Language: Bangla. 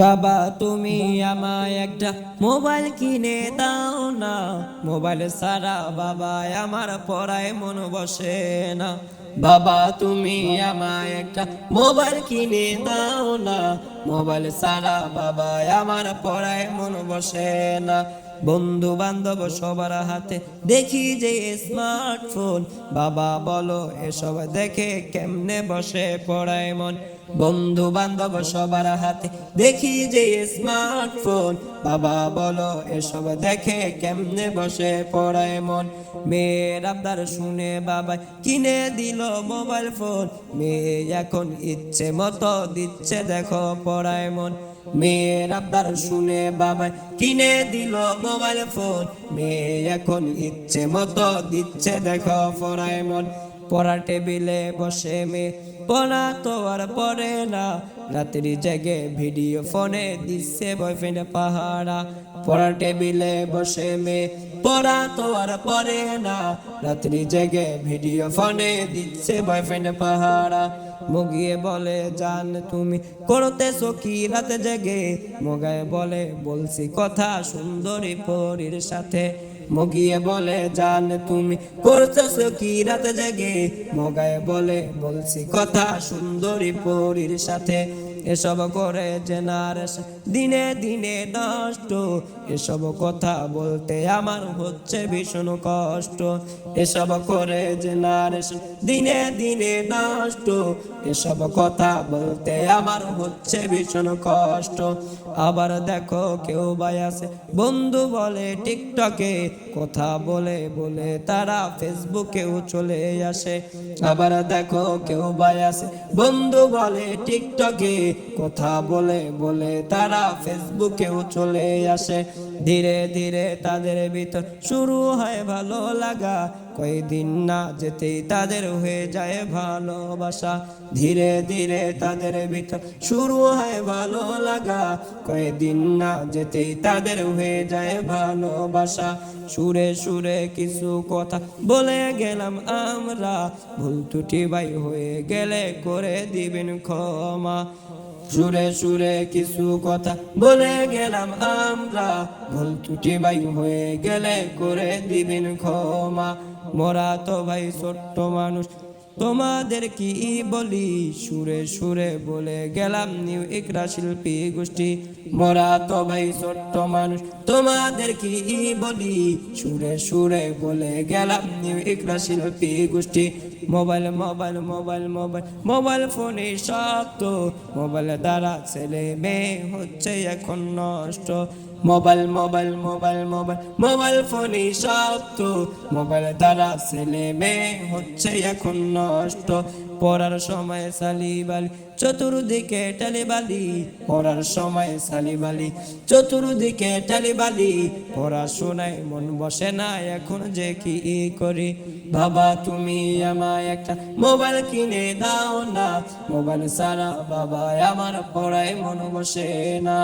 বাবা, তুমি আমায় একটা মোবাইল কিনে দাও না। মোবাইল সারা বাবা, আমার পড়ায় মন বসে না। বাবা, তুমি আমায় একটা মোবাইল কিনে দাও না। মোবাইল সারা বাবা, আমার পড়ায় মন বসে না। বন্ধু বান্ধব সবার হাতে দেখি যে স্মার্টফোন। বাবা বলো, এসব দেখে কেমনে বসে পড়ায় মন? বন্ধু বান্ধব সবার হাতে দেখি যে স্মার্টফোন। বাবা বলো, এসব দেখে কেমনে বসে পড়ায় মন? মেয়ের আবদার শুনে বাবা কিনে দিল মোবাইল ফোন। মেয়ে এখন ইচ্ছে মতো দিচ্ছে, দেখো, পড়ায় মন। মেয়ের শুনে বাবা কিনে দিল মোবাইল ফোন। মেয়ে এখন ইচ্ছে মতো দিচ্ছে, দেখো পড়ায় মন। পড়া টেবিলে বসে মেয়ে পড়া তো আর পড়ে না। রাত্রি জেগে ভিডিও ফোনে দিচ্ছে বয়ফ্রেন্ড পাহারা। পড়া টেবিলে বসে মেয়ে পড়া তো আর পড়ে না। রাত্রি জেগে ভিডিও ফোনে দিচ্ছে বয়ফ্রেন্ড পাহারা। মগিয়ে বলে, জান, তুমি করতেছো কি রাতে জেগে? মগায় বলে, বলছি কথা সুন্দরী পরীর সাথে। মগিয়ে বলে, জান, তুমি করতেছো কি রাতে জেগে? মগায় বলে, বলছি কথা সুন্দরী পরীর সাথে। এসব করে জেনারেশন দিনে দিনে নষ্ট। এসব কথা বলতে আমার হচ্ছে ভীষণ কষ্ট। এসব করে জেনারেশন দিনে দিনে নষ্ট। এসব কথা বলতে আমার হচ্ছে ভীষণ কষ্ট। আবার দেখো কেউ ভাই আছে, বন্ধু বলে টিকটকে। কথা বলে বলে তারা ফেসবুকেও চলে আসে। আবার দেখো কেউ ভাই আছে, বন্ধু বলে টিকটকে। কথা বলে বলে তারা ফেসবুকেও চলে আসে। ধীরে ধীরে তাদের ভিতর শুরু হয় ভালো লাগা। কয়েকদিন না যেতেই তাদের হয়ে যায় ভালোবাসা। ধীরে ধীরে তাদের ভিতর শুরু হয় ভালো লাগা। কয়েকদিন না যেতেই তাদের হয়ে যায় ভালোবাসা। সুরে সুরে কিছু কথা বলে গেলাম আমরা। ভুল টুটি ভাই হয়ে গেলে করে দিবেন ক্ষমা। সুরে সুরে কিছু কথা বলে গেলাম আমরা। ভুল ত্রুটি ভাই হয়ে গেলে করে দিবেন ক্ষমা। মোরা তো ভাই ছোট্ট মানুষ। তোমাদের কি বলি? সুরে সুরে বলে গেলাম নিউ ইকরা শিল্পী গোষ্ঠী। মোরা তো ভাই ছোট্ট মানুষ। তোমাদের কি বলি? সুরে সুরে বলে গেলাম নিউ ইকরা শিল্পী গোষ্ঠী। Mobile mobile mobile mobile mobile ফোনে শক্ত মোবাইল দ্বারা ছেলে মেয়ে হচ্ছে এখন নষ্ট। Mobile mobile mobile mobile mobile ফোনে শক্ত মোবাইল দ্বারা ছেলে মেয়ে হচ্ছে এখন নষ্ট। পড়ার সময় সালিবালি চতুর্দিকে টালিবালি পড়ার সময় সালিবালি চতুর্দিকে টালিবালি পড়াশোনায় মন বসে না, এখন যে কি করি? বাবা তুমি আমায় একটা মোবাইল কিনে দাও না, মোবাইল সারা বাবা আমার পড়ায় মন বসে না।